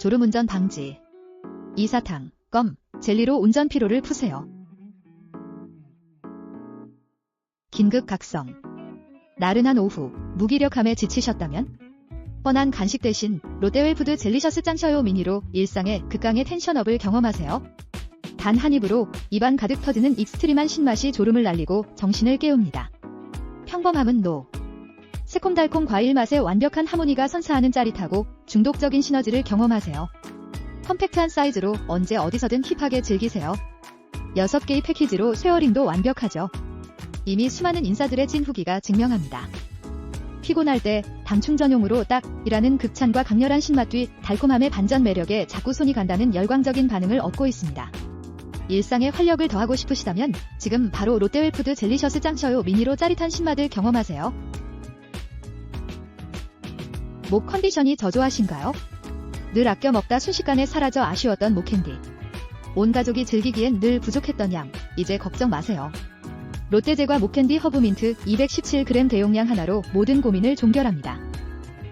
졸음운전 방지. 이사탕, 껌, 젤리로 운전 피로를 푸세요. 긴급 각성. 나른한 오후, 무기력함에 지치셨다면? 뻔한 간식 대신 롯데웰푸드 젤리셔스 짱셔요 미니로 일상의 극강의 텐션업을 경험하세요. 단 한 입으로 입안 가득 터지는 익스트림한 신맛이 졸음을 날리고 정신을 깨웁니다. 평범함은 노. 새콤달콤 과일 맛의 완벽한 하모니가 선사하는 짜릿하고 중독적인 시너지를 경험하세요. 컴팩트한 사이즈로 언제 어디서든 힙하게 즐기세요. 6개의 패키지로 쉐어링도 완벽하죠. 이미 수많은 인사들의 찐 후기가 증명합니다. 피곤할 때 당 충 전용으로 딱이라는 극찬과 강렬한 신맛 뒤 달콤함의 반전 매력에 자꾸 손이 간다는 열광적인 반응을 얻고 있습니다. 일상에 활력을 더하고 싶으시다면 지금 바로 롯데웰푸드 젤리셔스 짱셔요 미니로 짜릿한 신맛을 경험하세요. 목 컨디션이 저조하신가요? 늘 아껴 먹다 순식간에 사라져 아쉬웠던 목캔디. 온 가족이 즐기기엔 늘 부족했던 양, 이제 걱정 마세요. 롯데제과 목캔디 허브민트 217g 대용량 하나로 모든 고민을 종결합니다.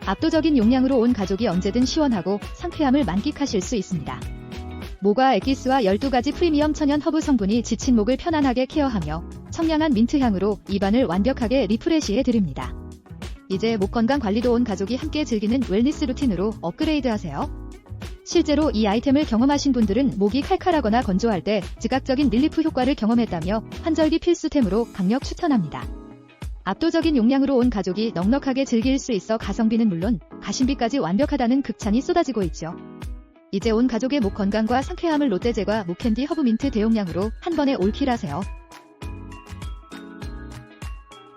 압도적인 용량으로 온 가족이 언제든 시원하고 상쾌함을 만끽하실 수 있습니다. 모과 엑기스와 12가지 프리미엄 천연 허브 성분이 지친 목을 편안하게 케어하며 청량한 민트 향으로 입안을 완벽하게 리프레시해 드립니다. 이제 목 건강 관리도 온 가족이 함께 즐기는 웰니스 루틴으로 업그레이드 하세요. 실제로 이 아이템을 경험하신 분들은 목이 칼칼하거나 건조할 때 즉각적인 릴리프 효과를 경험했다며 환절기 필수템으로 강력 추천합니다. 압도적인 용량으로 온 가족이 넉넉하게 즐길 수 있어 가성비는 물론 가심비까지 완벽하다는 극찬이 쏟아지고 있죠. 이제 온 가족의 목 건강과 상쾌함을 롯데제과 목캔디 허브민트 대용량으로 한 번에 올킬하세요.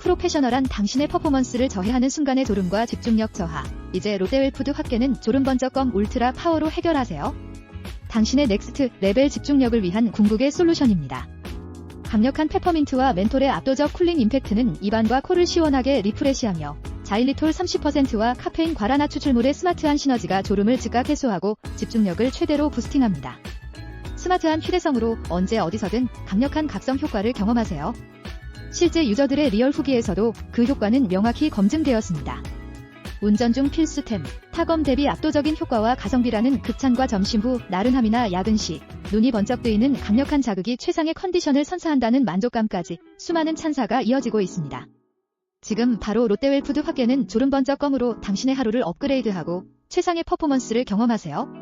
프로페셔널한 당신의 퍼포먼스를 저해하는 순간의 졸음과 집중력 저하. 이제 롯데웰푸드 확계는 졸음 번쩍검 울트라 파워로 해결하세요. 당신의 넥스트 레벨 집중력을 위한 궁극의 솔루션입니다. 강력한 페퍼민트와 멘톨의 압도적 쿨링 임팩트는 입안과 코를 시원하게 리프레시하며 자일리톨 30%와 카페인 과라나 추출물의 스마트한 시너지가 졸음을 즉각 해소하고 집중력을 최대로 부스팅합니다. 스마트한 휴대성으로 언제 어디서든 강력한 각성 효과를 경험하세요. 실제 유저들의 리얼 후기에서도 그 효과는 명확히 검증되었습니다. 운전 중 필수템, 타검 대비 압도적인 효과와 가성비라는 극찬과 점심 후 나른함이나 야근 시 눈이 번쩍 뜨이는 강력한 자극이 최상의 컨디션을 선사한다는 만족감까지 수많은 찬사가 이어지고 있습니다. 지금 바로 롯데웰푸드 확계는 졸음 번쩍 껌으로 당신의 하루를 업그레이드하고 최상의 퍼포먼스를 경험하세요.